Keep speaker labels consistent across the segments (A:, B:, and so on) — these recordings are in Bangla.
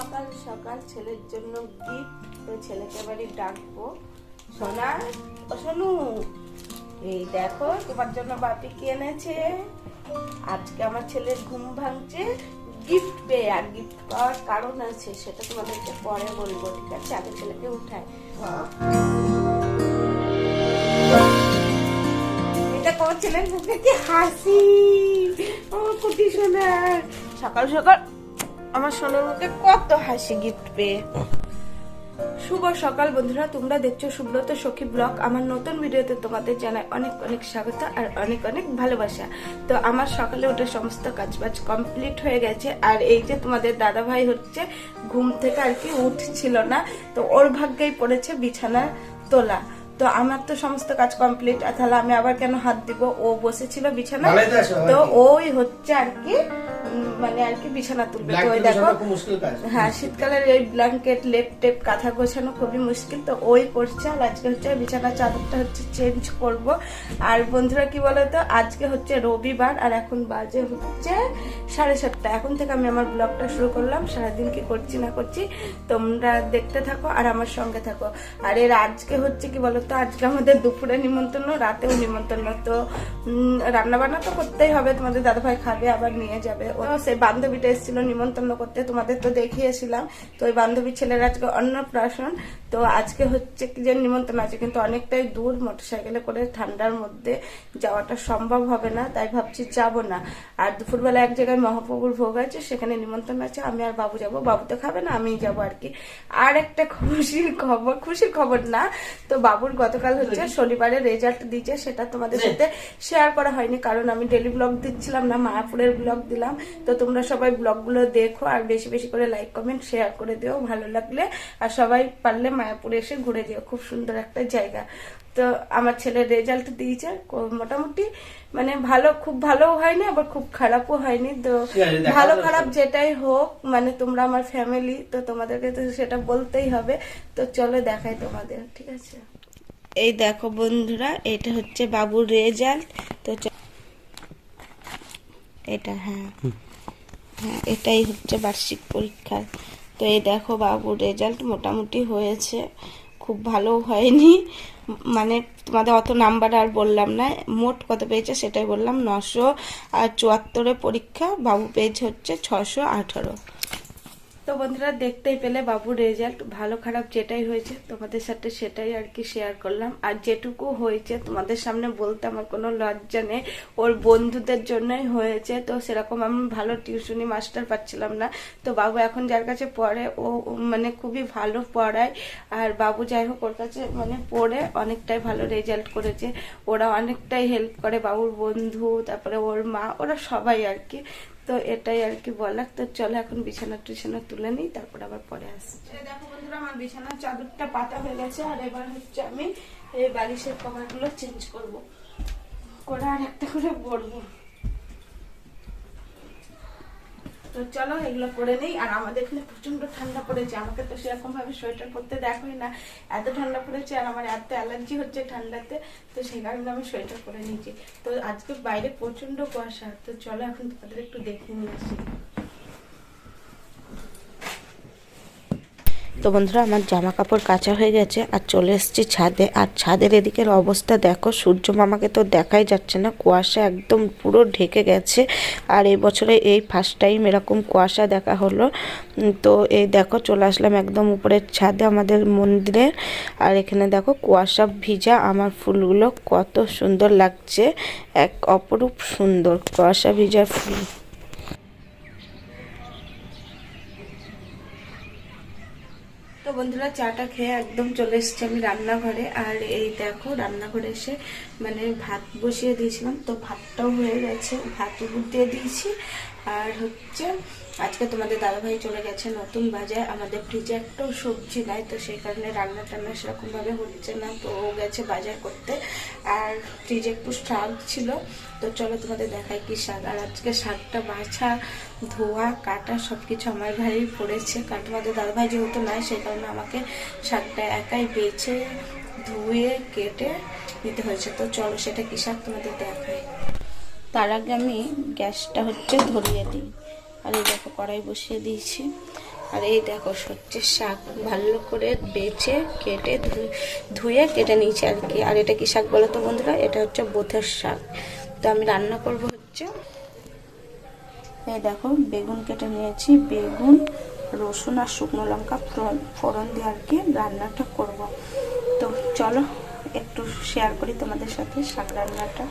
A: সকাল সকাল ছেলের জন্য গিফট তো ছেলেকে বাড়ি ডাকবো। সোনা সোনু, এই দেখো, তোমার জন্য বাপি কি এনেছে? আজকে আমার ছেলের ঘুম ভাঙছে গিফট পেয়ে, আর গিফট পাওয়ার কারণ আছে, সেটা তোমাদেরকে পরে বলব, ঠিক আছে? আগে ছেলেকে উঠায় এটা তোমার ছেলের মুখে কি হাসি? ও কুটি সোনার। সকাল সকাল আমার সোনার মুখে কত হাসি গিফট পেয়ে। শুভ সকাল বন্ধুরা তোমরা দেখছ সুব্রত সখী ব্লগ। আমার নতুন ভিডিওতে তোমাদের জানাই অনেক অনেক স্বাগত আর অনেক অনেক ভালোবাসা। তো আমার সকালে উঠে সমস্ত কাজবাজ কমপ্লিট হয়ে গেছে। আর এই যে তোমাদের দাদা ভাই হচ্ছে ঘুম থেকে আর কি উঠছিল না তো ওর ভাগ্যেই পড়েছে বিছানা তোলা। তো আমার তো সমস্ত কাজ কমপ্লিট তাহলে আমি আবার কেন হাত দিব? ও বসেছিল বিছানা
B: তো?
A: ওই হচ্ছে আর কি মানে আর কি বিছানা তুলবে। তো ওই দেখো হ্যাঁ শীতকালের এই ব্ল্যাঙ্কেট লেপ টেপ কাঁথা গোছানো খুবই মুশকিল। তো ওই করছে আর আজকে হচ্ছে বিছানা চাদরটা হচ্ছে চেঞ্জ করব। আর বন্ধুরা কি বলতো? আজকে হচ্ছে রবিবার আর এখন বাজে হচ্ছে সাড়ে সাতটা। এখন থেকে আমি আমার ব্লগটা শুরু করলাম। সারাদিন কি করছি না করছি তোমরা দেখতে থাকো আর আমার সঙ্গে থাকো। আর এর আজকে হচ্ছে কি বলতো? আজকে আমাদের দুপুরে নিমন্ত্রণ রাতেও নিমন্ত্রণ। তো রান্না বান্না তো করতেই হবে। তোমাদের দাদাভাই খাবে আবার নিয়ে যাবে। সেই বান্ধবীটা এসেছিল নিমন্ত্রণ করতে। তোমাদের তো দেখিয়েছিলাম। তো ওই বান্ধবীর ছেলের আজকে অন্নপ্রাশন। তো আজকে হচ্ছে কি যে নিমন্ত্রণ আছে কিন্তু অনেকটাই দূর মোটরসাইকেলে করে ঠান্ডার মধ্যে যাওয়াটা সম্ভব হবে না তাই ভাবছি যাব না। আর দুপুরবেলা এক জায়গায় মহাপ্রভুর ভোগ আছে সেখানে নিমন্ত্রণ আছে আমি আর বাবু যাব। বাবু তো খাবে না আমিই যাব আর কি। আর একটা খুশির খবর খুশির খবর না তো বাবুর গতকাল হচ্ছে শনিবারে রেজাল্ট দিয়েছে সেটা তোমাদের সাথে শেয়ার করা হয়নি কারণ আমি ডেলি ব্লগ দিচ্ছিলাম না মায়াপুরের ব্লগ দিলাম। তো তোমরা সবাই ব্লগগুলো দেখো আর বেশি বেশি করে লাইক কমেন্ট শেয়ার করে দিও ভালো লাগলে। আর সবাই পারলে মায়াপুরে এসে ঘুরে দিও খুব সুন্দর একটা জায়গা। তো আমার ছেলের রেজাল্ট দিয়েছে মোটামুটি মানে ভালো খুব ভালোও হয়নি আবার খুব খারাপও হয়নি। তো ভালো খারাপ যেটাই হোক মানে তোমরা আমার ফ্যামিলি তো তোমাদেরকে তো সেটা বলতেই হবে। তো চলো দেখাই তোমাদের ঠিক আছে? এই দেখো বন্ধুরা এটা হচ্ছে বাবুর রেজাল্ট তো এটা হ্যাঁ। হ্যাঁ এটাই হচ্ছে বার্ষিক পরীক্ষা। তো এই দেখো বাবুর রেজাল্ট মোটামুটি হয়েছে। খুব ভালো হয়নি। মানে তোমাদের অত নাম্বার আর বললাম না। মোট কত পেয়েছে সেটাই বললাম, নশো আর চুয়াত্তরে পরীক্ষা। বাবু পেয়েছে হচ্ছে ছশো আঠারো। তো বন্ধুরা, দেখতেই পেলে বাবুর রেজাল্ট ভালো খারাপ যেটাই হয়েছে, তোমাদের সাথে সেটাই আর কি শেয়ার করলাম। আর যেটুকু হয়েছে, তোমাদের সামনে বলতে আমার কোনো লজ্জা নেই, ওর বন্ধুদের জন্যই হয়েছে। তো সেরকম আমি ভালো টিউশনি মাস্টার পাচ্ছিলাম না। তো বাবু এখন যার কাছে পড়ে, ও মানে খুবই ভালো পড়ায়। আর বাবু যাই হোক, ওর কাছে মানে পড়ে অনেকটাই ভালো রেজাল্ট করেছে। ওরা অনেকটাই হেল্প করে বাবুর বন্ধু, তারপরে ওর মা, ওরা সবাই আর কি। তো এটাই আর কি বলার। তো চলো এখন বিছানা টিছানা তুলে নিই, তারপর আবার পরে আসছি। দেখো বন্ধুরা, আমার বিছানার চাদরটা পাতা হয়ে গেছে, আর এবার হচ্ছে আমি এই বালিশের কভারগুলো চেঞ্জ করব। করে আর একটা করে পরবো। তো চলো, এগুলো পরে নেই। আর আমাদের এখানে প্রচণ্ড ঠান্ডা পড়েছে। আমাকে তো সেরকম ভাবে সোয়েটার পরতে দেখোই না। এত ঠান্ডা পড়েছে আর আমার এত অ্যালার্জি হচ্ছে ঠান্ডাতে। তো সেই কারণে আমি সোয়েটার পরে নিয়েছি। তো আজকে বাইরে প্রচণ্ড কুয়াশা। তো চলো, এখন তোমাদের একটু দেখে নিয়ে
C: তো বন্ধুরা, আমার জামা কাপড় কাঁচা হয়ে গেছে আর চলে এসেছি ছাদে। আর ছাদের এদিকের অবস্থা দেখো, সূর্য মামাকে তো দেখাই যাচ্ছে না, কুয়াশা একদম পুরো ঢেকে গেছে। আর এই বছরে এই ফার্স্ট টাইম এরকম কুয়াশা দেখা হলো। তো এই দেখো, চলে আসলাম একদম উপরের ছাদে আমাদের মন্দিরে। আর এখানে দেখো, কুয়াশা ভিজা আমার ফুলগুলো, কত সুন্দর লাগছে। এক অপরূপ সুন্দর কুয়াশা ভিজা ফুল।
A: বন্ধুরা চাটা খেয়ে একদম চলে এসেছি আমি রান্নাঘরে। আর এই দেখো, রান্নাঘরে এসে মানে ভাত বসিয়ে দিয়েছিলাম। তো ভাতটাও হয়ে গেছে, ভাত উপর দিয়ে দিয়েছি। আর হচ্ছে, আজকে তোমাদের দাদাভাই চলে গেছে নতুন বাজার, আমাদের ফ্রিজে একটাও সবজি নাই, তো সেই কারণে রান্না টান্না সেরকমভাবে হচ্ছে না, তো ও গেছে বাজার করতে। আর ফ্রিজে একটু শাক ছিল, তো চলো তোমাদের দেখায় কি শাক। আর আজকে শাকটা বাছা, ধোয়া, কাটা সব কিছু আমার ঘাড়েই পড়েছে, কারণ তোমাদের দাদাভাই যেহেতু নাই, সেই কারণে আমাকে শাকটা একাই বেছে, ধুয়ে, কেটে নিতে হয়েছে। তো চলো সেটা কি শাক তোমাদের দেখাই। তার আগে আমি গ্যাসটা হচ্ছে ধরিয়ে দিই। আর এই দেখো কড়াই বসিয়ে দিয়েছি। আর এই দেখো সচ্চের শাক ভালো করে বেছে কেটে, ধুয়ে কেটে নিয়েছি আর কি। আর এটা কি শাক বলো তো বন্ধুরা? এটা হচ্ছে বোথের শাক। তো আমি রান্না করব হচ্ছে এই দেখো বেগুন কেটে নিয়েছি। বেগুন, রসুন আর শুকনো লঙ্কা ফোড়ন দিয়ে আর কি রান্নাটা করব। তো চলো একটু শেয়ার করি তোমাদের সাথে শাক রান্নাটা।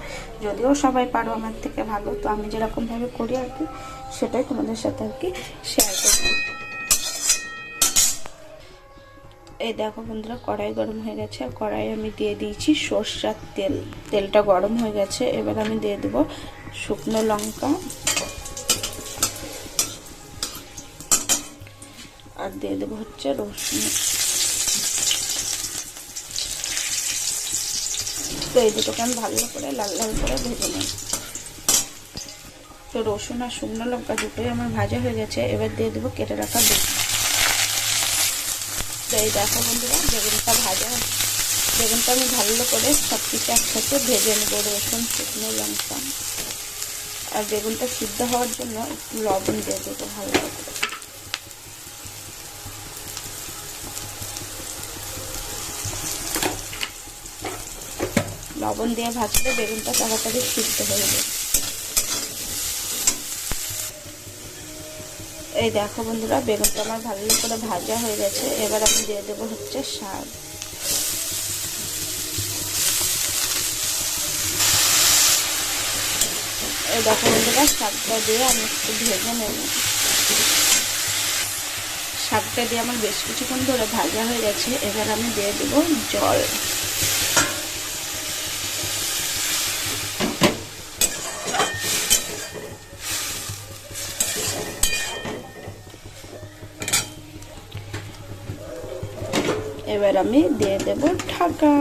A: যদিও সবাই পারো আমার থেকে ভালো, তো আমি যেরকমভাবে করি আর কি, সেটাই তোমাদের সাথে আর কি শেয়ার করব। এই দেখো বন্ধুরা, কড়াই গরম হয়ে গেছে, আর কড়াই আমি দিয়ে দিয়েছি সর্ষার তেল। তেলটা গরম হয়ে গেছে, এবার আমি দিয়ে দেবো শুকনো লঙ্কা। আর দিয়ে দেবো হচ্ছে রসুন। এই দুটোকে আমি ভালো করে লাল লাল করে ভেজে নেব। তো রসুন আর শুকনো লঙ্কা দুটোই আমার ভাজা হয়ে গেছে, এবার দিয়ে দেবো কেটে রাখা বেগুন। তো এই দেখো বন্ধুরা, বেগুনটা ভাজা বেগুনটা আমি ভালো করে সব কিছু একসাথে ভেজে নেব, রসুন, শুকনো লঙ্কা। আর বেগুনটা সিদ্ধ হওয়ার জন্য একটু লবণ দিয়ে দেবো ভালো করে। লবণ দিয়ে ভাজলে বেগুনটা তাড়াতাড়ি সিদ্ধ হয়ে যাবে। এই দেখো বন্ধুরা, বেগুনটা আমার ভালো করে ভাজা হয়ে গেছে। এবার আমি দিয়ে দেবো হচ্ছে শাক এই দেখো বন্ধুরা শাকটা দিয়ে আমি একটু ভেজে নেব। শাকটা দিয়ে আমার বেশ কিছুক্ষণ ধরে ভাজা হয়ে গেছে। এবার আমি দিয়ে দেবো জল। এবার আমি দিয়ে দেব ঢাকা।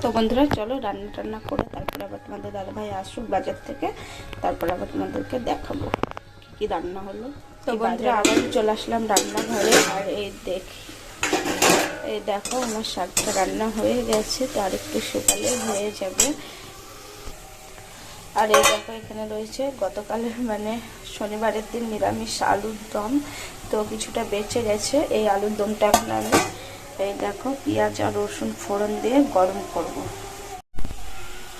A: তো বন্ধুরা চলো রান্না টান্না করে তারপরে আবার তোমাদের দাদাভাই আসুক বাজার থেকে তারপরে আবার তোমাদেরকে দেখাবো কি কি রান্না হলো। তো বন্ধুরা আবার চলে আসলাম রান্নাঘরে আর এই দেখ এই দেখো আমার শাকটা রান্না হয়ে গেছে তো আর একটু সকালে হয়ে যাবে। আর এই দেখো এখানে রয়েছে গতকালের মানে শনিবারের দিন নিরামিষ আলুর দম। তো কিছুটা বেঁচে গেছে। এই আলুর দমটা এখন আমি, এই দেখো, পেঁয়াজ আর রসুন ফোড়ন দিয়ে গরম করব।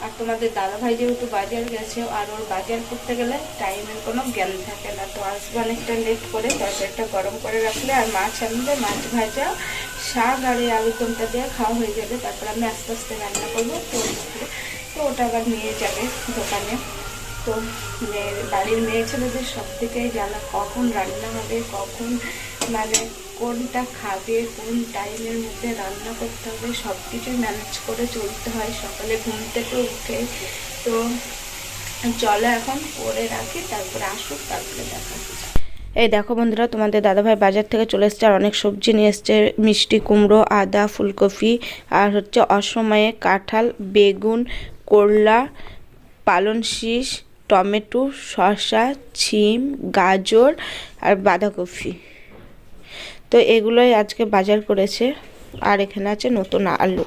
A: আর তোমাদের দাদা ভাই যেহেতু বাজার গেছে, আর ওর বাজার করতে গেলে টাইমের কোনো জ্ঞান থাকে না। তো আসবে অনেকটা লেট করে, তরকারিটা গরম করে রাখলে আর মাছ আনলে মাছ ভাজা, শাক আর এই আলুর দমটা দিয়ে খাওয়া হয়ে যাবে। তারপর আমি আস্তে আস্তে রান্না করব। তো তো ওটা আবার নিয়ে যাবে দোকানে। তো মেয়ের বাড়ির মেয়ে ছেলেদের সব থেকেই জ্বালা কখন রান্না হবে, কখন মানে কোনটা খাবে, কোন টাইমের মধ্যে রান্না করতে হবে সব কিছুই ম্যানেজ করে চলতে হয়। সকালে ঘুম থেকে উঠে তো চলো এখন করে রাখি, তারপরে আসুক, তারপরে দেখা এই দেখো বন্ধুরা, তোমাদের দাদাভাই বাজার থেকে চলে এসছে, আর অনেক সবজি নিয়ে এসছে। মিষ্টি কুমড়ো, আদা, ফুলকপি, আর হচ্ছে অসময়ে কাঁঠাল, বেগুন, করলা, পালন শীষ টমেটো, শসা, ছিম, গাজর আর বাঁধাকপি। তো এগুলোই আজকে বাজার করেছে। আর এখানে আছে নতুন আলু।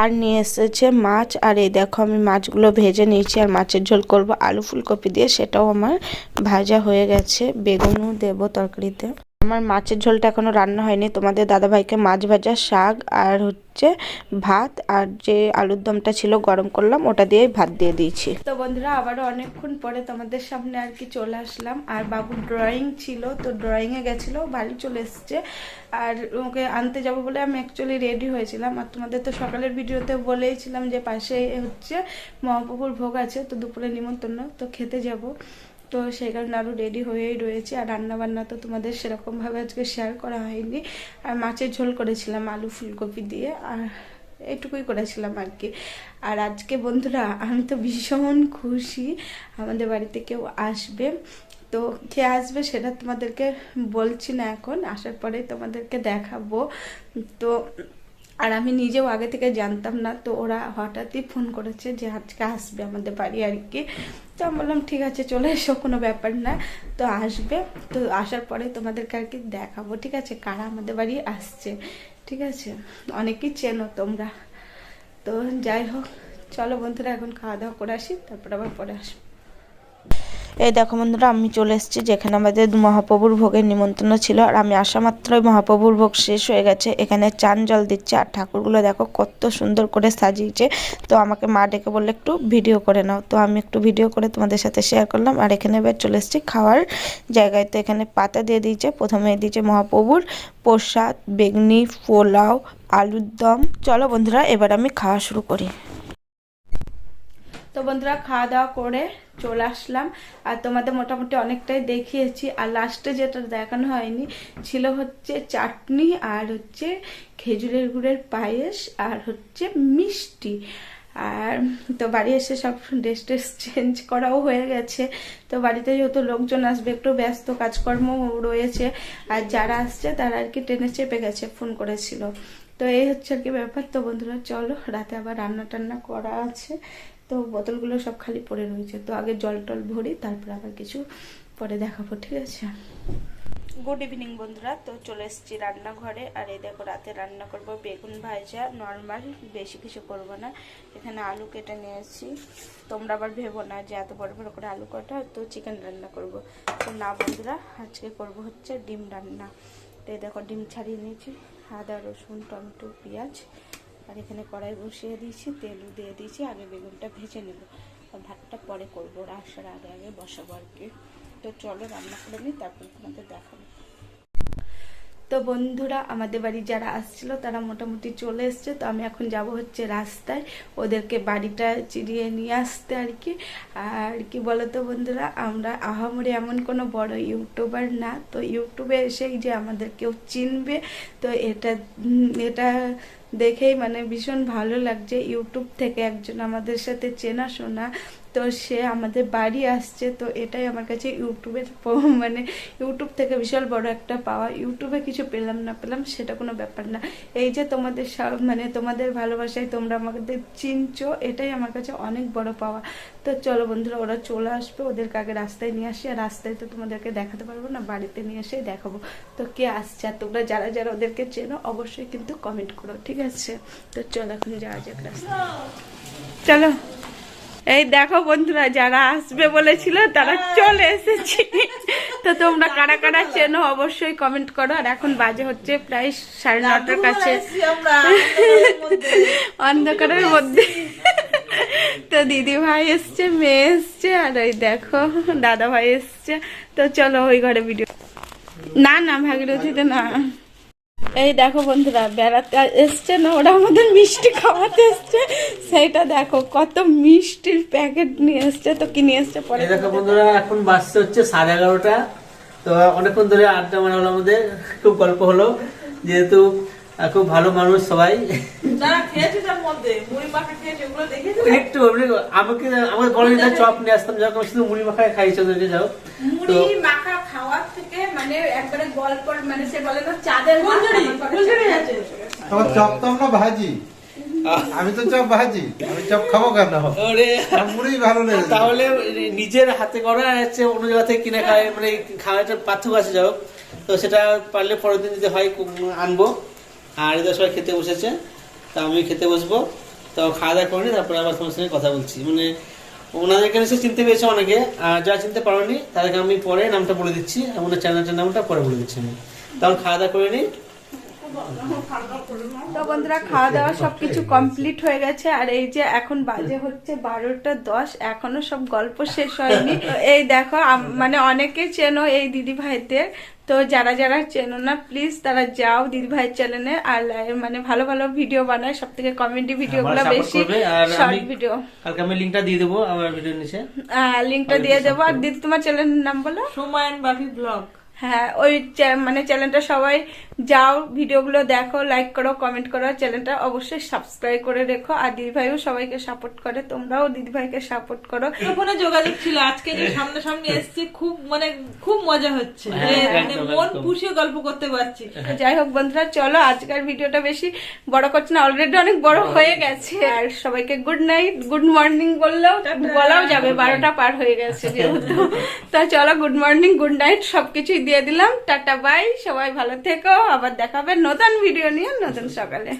A: আর নিয়ে এসেছে মাছ। আর এই দেখো আমি মাছগুলো ভেজে নিয়েছি আর মাছের ঝোল করব। আলু ফুলকপি দিয়ে সেটাও আমার ভাজা হয়ে গেছে। বেগুনও দেবো তরকারিতে। আমার মাছের ঝোলটা এখনও রান্না হয়নি। তোমাদের দাদাভাইকে মাছ ভাজা, শাক আর হচ্ছে ভাত আর যে আলুর দমটা ছিল গরম করলাম, ওটা দিয়ে ভাত দিয়ে দিয়েছি। তো বন্ধুরা, আবারও অনেকক্ষণ পরে তোমাদের সামনে আর কি চলে আসলাম। আর বাবু ড্রয়িং ছিল, তো ড্রয়িংয়ে গেছিল বাড়ি চলে এসছে। আর ওকে আনতে যাব বলে আমি অ্যাকচুয়ালি রেডি হয়েছিলাম। আর তোমাদের তো সকালের ভিডিওতে বলেইছিলাম যে পাশে হচ্ছে মহাপ্রভুর ভোগ আছে, তো দুপুরে নিমন্ত্রণ, তো খেতে যাব। তো সেই কারণে আরও রেডি হয়েই রয়েছে। আর রান্না বান্না তো তোমাদের সেরকমভাবে আজকে শেয়ার করা হয়নি। আর মাছের ঝোল করেছিলাম আলু ফুলকপি দিয়ে। আর এইটুকুই করেছিলাম আর কি। আর আজকে বন্ধুরা, আমি তো ভীষণ খুশি আমাদের বাড়িতে কেউ আসবে। তো কে আসবে সেটা তোমাদেরকে বলছি না এখন। আসার পরে তোমাদেরকে দেখাবো। তো আর আমি নিজেও আগে থেকে জানতাম না, তো ওরা হঠাৎই ফোন করেছে যে আজকে আসবে আমাদের বাড়ি আর কি। তো আমি বললাম, ঠিক আছে, চলে এসো, কোনো ব্যাপার না। তো আসবে, তো আসার পরে তোমাদেরকে আর কি দেখাবো, ঠিক আছে? কারা আমাদের বাড়ি আসছে, ঠিক আছে? অনেকেই চেনো তোমরা। তো যাই হোক, চলো বন্ধুরা, এখন খাওয়া দাওয়া করে আসি, তারপর আবার পরে আসব।
C: এই দেখো বন্ধুরা, আমি চলে এসেছি যেখানে আমাদের মহাপ্রভুর ভোগের নিমন্ত্রণ ছিল। আর আমি আসা মাত্রই মহাপ্রভুর ভোগ শেষ হয়ে গেছে। এখানে চান জল দিচ্ছে আর ঠাকুরগুলো দেখো কত সুন্দর করে সাজিয়েছে। তো আমাকে মা ডেকে বললে, একটু ভিডিও করে নাও। তো আমি একটু ভিডিও করে তোমাদের সাথে শেয়ার করলাম। আর এখানে এবার চলে এসেছি খাওয়ার জায়গায়। তো এখানে পাতা দিয়ে দিয়েছে। প্রথমে দিয়েছে মহাপ্রভুর প্রসাদ, বেগনি, পোলাও, আলুর দম। চলো বন্ধুরা, এবার আমি খাওয়া শুরু করি।
A: তো বন্ধুরা, খাওয়া দাওয়া করে চলে আসলাম। আর তোমাদের মোটামুটি অনেকটাই দেখিয়েছি। আর লাস্টে যেটা দেখানো হয়নি, ছিল হচ্ছে চাটনি আর হচ্ছে খেজুরের গুড়ের পায়েস আর হচ্ছে মিষ্টি। আর তো বাড়ি এসে সব ড্রেস ট্রেস চেঞ্জ করাও হয়ে গেছে। তো বাড়িতে যেহেতু লোকজন আসবে, একটু ব্যস্ত, কাজকর্ম রয়েছে, আর যারা আসছে তারা আর কি ট্রেনে চেপে গেছে ফোন করেছিল। তো এই হচ্ছে আর কি ব্যাপার। তো বন্ধুরা, চলো রাতে আবার রান্না টান্না করা আছে। তো বোতলগুলো সব খালি পড়ে রয়েছে। তো আগে জল টল ভরি, তারপর আবার কিছু পরে দেখাবো, ঠিক আছে? গুড ইভিনিং বন্ধুরা, তো চলে এসেছি রান্নাঘরে। আর এই দেখো, রাতে রান্না করব বেগুন ভাজা নর্মাল বেশি কিছু করব না। এখানে আলু কেটে নিয়েছি। তোমরা আবার ভেবো না যে এত বড় বড় করে আলু কাটা, তো চিকেন রান্না করব। তো না বন্ধুরা, আজকে করব হচ্ছে ডিম রান্না। তো এই দেখো, ডিম ছাড়িয়ে নিয়েছি। আদা, রসুন, টমেটো, পেঁয়াজ। আর এখানে কড়াই বসিয়ে দিয়েছি তেলও দিয়ে দিয়েছি, আগে বেগুনটা ভেজে নেব। ভাতটা পরে করব আসার আগে আগে বসাবো আর কি। তো চলো রান্না করে নিই, তারপর তোমাদের দেখাবো। তো বন্ধুরা, আমাদের বাড়ি যারা আসছিল, তারা মোটামুটি চলে এসছে। তো আমি এখন যাব হচ্ছে রাস্তায়, ওদেরকে বাড়িটা চিরিয়ে নিয়ে আসতে আর কি। আর কি বলতো বন্ধুরা, আমরা আহামরি এমন কোনো বড় ইউটিউবার না। তো ইউটিউবে এসেই যে আমাদের কেউ চিনবে। তো এটা এটা দেখেই মানে ভীষণ ভালো লাগছে। ইউটিউব থেকে একজন আমাদের সাথে চেনাশোনা তো সে আমাদের বাড়ি আসছে তো এটাই আমার কাছে ইউটিউবের মানে ইউটিউব থেকে বিশাল বড় একটা পাওয়া। ইউটিউবে কিছু পেলাম না পেলাম সেটা কোনো ব্যাপার না। এই যে তোমাদের মানে তোমাদের ভালোবাসায় তোমরা আমাদের চিনছো এটাই আমার কাছে অনেক বড় পাওয়া। তো চলো বন্ধুরা ওরা চলে আসবে ওদেরকে আগে রাস্তায় নিয়ে আসি আর রাস্তায় তো তোমাদেরকে দেখাতে পারব না বাড়িতে নিয়ে এসেই দেখাবো। তো কে আসছে আর তোমরা যারা যারা ওদেরকে চেনো অবশ্যই কিন্তু কমেন্ট করো ঠিক আছে? তো চলো এখন যাওয়া যাক রাস্তা চলো। এই দেখো বন্ধুরা যারা আসবে বলেছিল তারা চলে এসেছে। তো তোমরা কারা কারা চেনো অবশ্যই কমেন্ট করো। আর এখন বাজে হচ্ছে প্রায় সাড়ে নটার কাছে। অন্ধকারের মধ্যে। তো দিদি ভাই এসছে মেয়ে এসছে আর ওই দেখো দাদা ভাই এসছে। তো চলো ওই ঘরে ভিডিও না না ভাগীরথীতে না। এই দেখো বন্ধুরা বেড়াতে এসছে না ওরা আমাদের মিষ্টি খাওয়াতে এসছে। সেইটা দেখো কত মিষ্টির প্যাকেট নিয়ে এসছে তো কি নিয়ে এসছে পরে
B: দেখো বন্ধুরা এখন বাজছে হচ্ছে সাড়ে এগারোটা। তো অনেকক্ষণ ধরে আড্ডা মারা হলো আমাদের খুব গল্প হলো যেহেতু খুব ভালো মানুষ সবাই। একটু আমাকে আমাকে বলে চপ নিয়ে আসতাম যখন শুধু মুড়ি মাখায় খাইছে যাও তো
A: মুড়ি মাখা মানে একবারে গল্প মানে সে বলে না চাঁদের
D: তোমার চপ তো আমরা ভাজি। আমি তো চপ ভাজি আমি চপ খাব কেন?
B: ওরে।
D: মুড়ি ভালো লেগেছে
B: তাহলে নিজের হাতে করা হচ্ছে অন্য জায়গা থেকে কিনে খায় মানে খাওয়াটা পার্থক্য আছে যাও তো সেটা পারলে পরের দিন যদি হয় আনব। আর এদের সবাই খেতে বসেছে তা আমি খেতে বসবো। তো খাওয়া দাওয়া করিনি তারপরে আবার তোমার সঙ্গে কথা বলছি। মানে ওনাদেরকে এসে চিনতে পেরেছে অনেকে। যারা চিনতে পারেনি, তাদেরকে আমি পরে নামটা বলে দিচ্ছি। আর ওনার চ্যানেলটার নামটা পরে বলে দিচ্ছি আমি। তখন খাওয়া দাওয়া করে নিই
A: তো বন্ধুরা খাওয়া দাওয়া সবকিছু কমপ্লিট হয়ে গেছে। আর এই যে এখন বাজে হচ্ছে বারোটা দশ এখনও সব গল্প শেষ হয়নি। এই দেখো মানে অনেকে চেনো এই দিদি ভাইদের তো যারা যারা চেনো না প্লিজ তারা যাও দিদি ভাইয়ের চ্যানেলে আর মানে ভালো ভালো ভিডিও বানায় সব থেকে কমেডি ভিডিওগুলো বেশি শর্ট ভিডিও
B: কালকে আমি লিঙ্কটা দিয়ে দেবো আমার ভিডিওর নিচে।
A: লিঙ্কটা দিয়ে দেবো। আর দিদি তোমার চ্যানেলের নাম বলো?
E: সুমায়ন বাপি ব্লগ
A: হ্যাঁ ওই চ্যা- মানে চ্যানেলটা সবাই যাও ভিডিওগুলো দেখো লাইক করো কমেন্ট করো চ্যানেলটা অবশ্যই সাবস্ক্রাইব করে রেখো। আর দিদিভাইও সবাইকে সাপোর্ট করে তোমরাও দিদিভাইকে সাপোর্ট করো।
E: ফোনে যোগাযোগ ছিল আজকে যে সামনাসামনি এসছি খুব মানে খুব মজা হচ্ছে।
B: হ্যাঁ,
E: মানে মন। পুষিয়ে গল্প করতে পারছি।
A: যাই হোক বন্ধুরা চলো আজকের ভিডিওটা বেশি বড় করছে না অলরেডি অনেক বড় হয়ে। গেছে। আর সবাইকে গুড নাইট গুড মর্নিং বললেও বলাও যাবে বারোটা পার হয়ে গেছে যেহেতু। তা চলো গুড মর্নিং গুড নাইট সবকিছুই দিয়ে দিলাম টাটা বাই সবাই ভালো থেকো আবার দেখাবে নতুন ভিডিও নিয়ে নতুন সকালে।